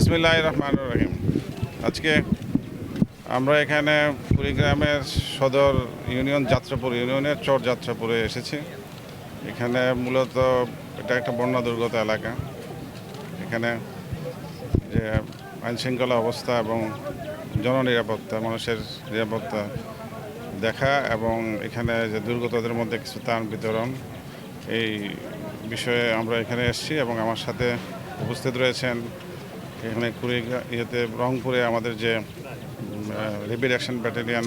বিসমিল্লাহ রহমান রহিম আজকে আমরা এখানে কুড়িগ্রামের সদর ইউনিয়ন যাত্রাপুর, ইউনিয়নের চর যাত্রাপুরে এসেছি। এখানে মূলত এটা একটা বন্যা দুর্গত এলাকা। এখানে যে আইনশৃঙ্খলা অবস্থা এবং জননিরাপত্তা, মানুষের নিরাপত্তা দেখা এবং এখানে যে দুর্গতদের মধ্যে কিছু ত্রাণ বিতরণ, এই বিষয়ে আমরা এখানে এসেছি এবং আমার সাথে উপস্থিত রয়েছেন এখানে কুড়ি ইয়েতে রংপুরে আমাদের যে রেপিড অ্যাকশন ব্যাটালিয়ান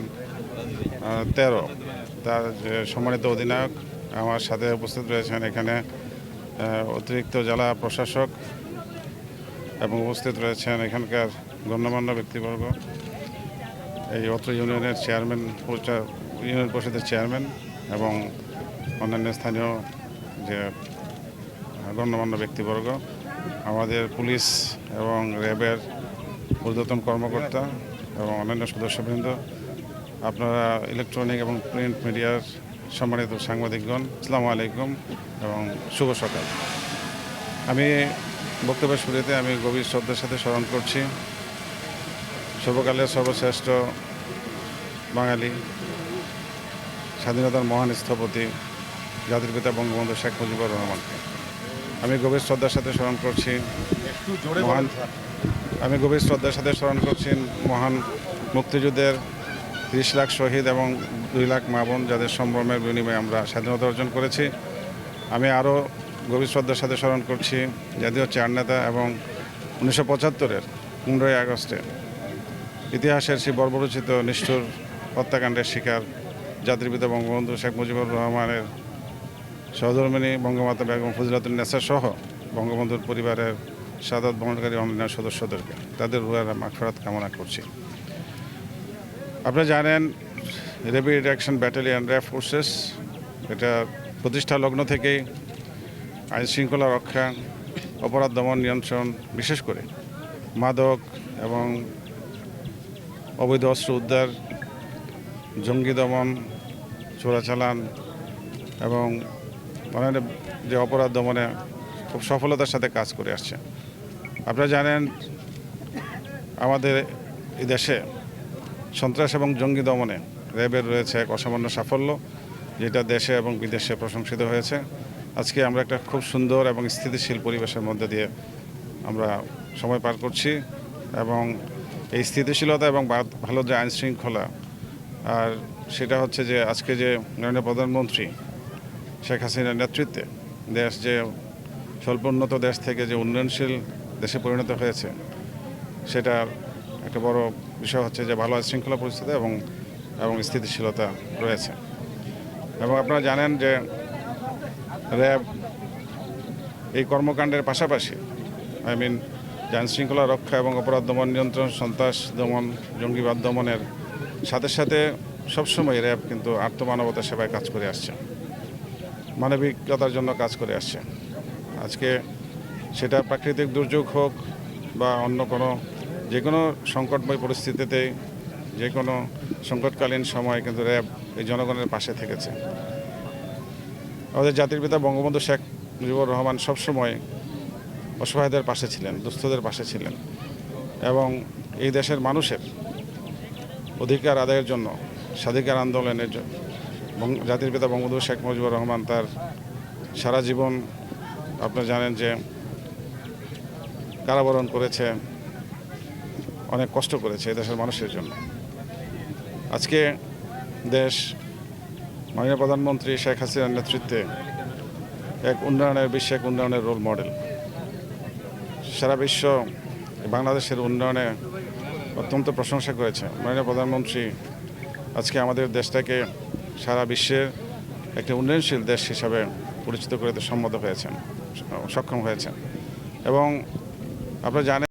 তেরো, তার যে সম্মানিত অধিনায়ক আমার সাথে উপস্থিত রয়েছেন এখানে অতিরিক্ত জেলা প্রশাসক এবং উপস্থিত রয়েছেন এখানকার গণ্যমান্য ব্যক্তিবর্গ, এই অত্র ইউনিয়নের চেয়ারম্যান ইউনিয়ন পরিষদের চেয়ারম্যান এবং অন্যান্য স্থানীয় যে গণ্যমান্য ব্যক্তিবর্গ। আমাদের পুলিশ এবং র্যাবের ঊর্ধ্বতন কর্মকর্তা এবং অন্যান্য সদস্যবৃন্দ, আপনারা ইলেকট্রনিক এবং প্রিন্ট মিডিয়ার সম্মানিত সাংবাদিকগণ, আসসালামু আলাইকুম এবং শুভ সকাল। আমি বক্তব্যের শুরুতে আমি গভীর শ্রদ্ধার সাথে স্মরণ করছি, সর্বকালের সর্বশ্রেষ্ঠ বাঙালি, স্বাধীনতার মহান স্থপতি, জাতির পিতা বঙ্গবন্ধু শেখ মুজিবুর রহমানকে। আমি গভীর শ্রদ্ধার সাথে স্মরণ করছি। মহান আমি গভীর শ্রদ্ধার সাথে স্মরণ করছি মহান মুক্তিযুদ্ধের তিরিশ লাখ শহীদ এবং দুই লাখ মা বোন যাদের সম্ভ্রমের বিনিময়ে আমরা স্বাধীনতা অর্জন করেছি। আমি আরও গভীর শ্রদ্ধার সাথে স্মরণ করছি জাতীয় চার নেতা এবং উনিশশো পঁচাত্তরের পনেরোই আগস্টে। ইতিহাসের সেই বর্বরচিত, নিষ্ঠুর হত্যাকাণ্ডের শিকার জাতির পিতা বঙ্গবন্ধু শেখ মুজিবুর রহমানের সহধর্মিনী বঙ্গমাতা বেগম ফজিলাতুল নেসা সহ বঙ্গবন্ধুর পরিবারের সাদাত বহনকারী অন্যান্য সদস্যদেরকে, তাদের রুয়ার মাগফরাত কামনা করছি। আপনারা জানেন rapid action battalion RAF forces, এটা প্রতিষ্ঠা লগ্ন থেকেই আইন শৃঙ্খলা রক্ষা, অপরাধ দমন নিয়ন্ত্রণ, বিশেষ করে মাদক এবং অবৈধ অস্ত্র উদ্ধার, জঙ্গি দমন, চোরাচালান এবং অন্যান্য যে অপরাধ দমনে খুব সফলতার সাথে কাজ করে আসছে। আপনারা জানেন, আমাদের এই দেশে সন্ত্রাস এবং জঙ্গি দমনে র্যাবের রয়েছে এক অসামান্য সাফল্য, যেটা দেশে এবং বিদেশে প্রশংসিত হয়েছে। আজকে আমরা একটা খুব সুন্দর এবং স্থিতিশীল পরিবেশের মধ্যে দিয়ে আমরা সময় পার করছি এবং এই স্থিতিশীলতা এবং ভালো যে আইন শৃঙ্খলা আর সেটা হচ্ছে যে আজকে যে মাননীয় প্রধানমন্ত্রী শেখ হাসিনার নেতৃত্বে দেশ যে স্বল্পোন্নত দেশ থেকে যে উন্নয়নশীল দেশে পরিণত হয়েছে, সেটা একটা বড় বিষয় হচ্ছে যে ভালো শৃঙ্খলা পরিস্থিতি এবং এবং স্থিতিশীলতা রয়েছে। এবং আপনারা জানেন যে র্যাব এই কর্মকাণ্ডের পাশাপাশি, আই মিন আইন শৃঙ্খলা রক্ষা এবং অপরাধ দমন নিয়ন্ত্রণ, সন্ত্রাস দমন জঙ্গিবাদ দমনের সাথে সাথে সবসময় র্যাব কিন্তু আত্মমানবতা সেবায় কাজ করে আসছে। মানবিকতার জন্য কাজ করে আসছে। আজকে সেটা প্রাকৃতিক দুর্যোগ হোক বা অন্য কোনো, যে কোনো সংকটময় পরিস্থিতিতে যে কোনো সংকটকালীন সময় কিন্তু র্যাব এই জনগণের পাশে থেকেছে। আমাদের জাতির পিতা বঙ্গবন্ধু শেখ মুজিবুর রহমান সবসময় অসহায়দের পাশে ছিলেন, দুস্থদের পাশে ছিলেন এবং এই দেশের মানুষের অধিকার আদায়ের জন্য স্বাধিকার আন্দোলনের জাতির পিতা বঙ্গবন্ধু শেখ মুজিবুর রহমান তার সারা জীবন আপনারা জানেন যে কারাবরণ করেছে, অনেক কষ্ট করেছে দেশের মানুষের জন্য। আজকে দেশ মাননীয় প্রধানমন্ত্রী শেখ হাসিনার নেতৃত্বে এক উন্নয়নের, বিশ্বে এক উন্নয়নের রোল মডেল সারা বিশ্ব বাংলাদেশের উন্নয়নে অত্যন্ত প্রশংসা করেছে। মাননীয় প্রধানমন্ত্রী, আজকে আমাদের দেশটাকে সারা বিশ্বের একটি উন্নয়নশীল দেশ হিসাবে পরিচিত করতে সম্মত হয়েছেন, সক্ষম হয়েছেন। এবং আপনারা জানেন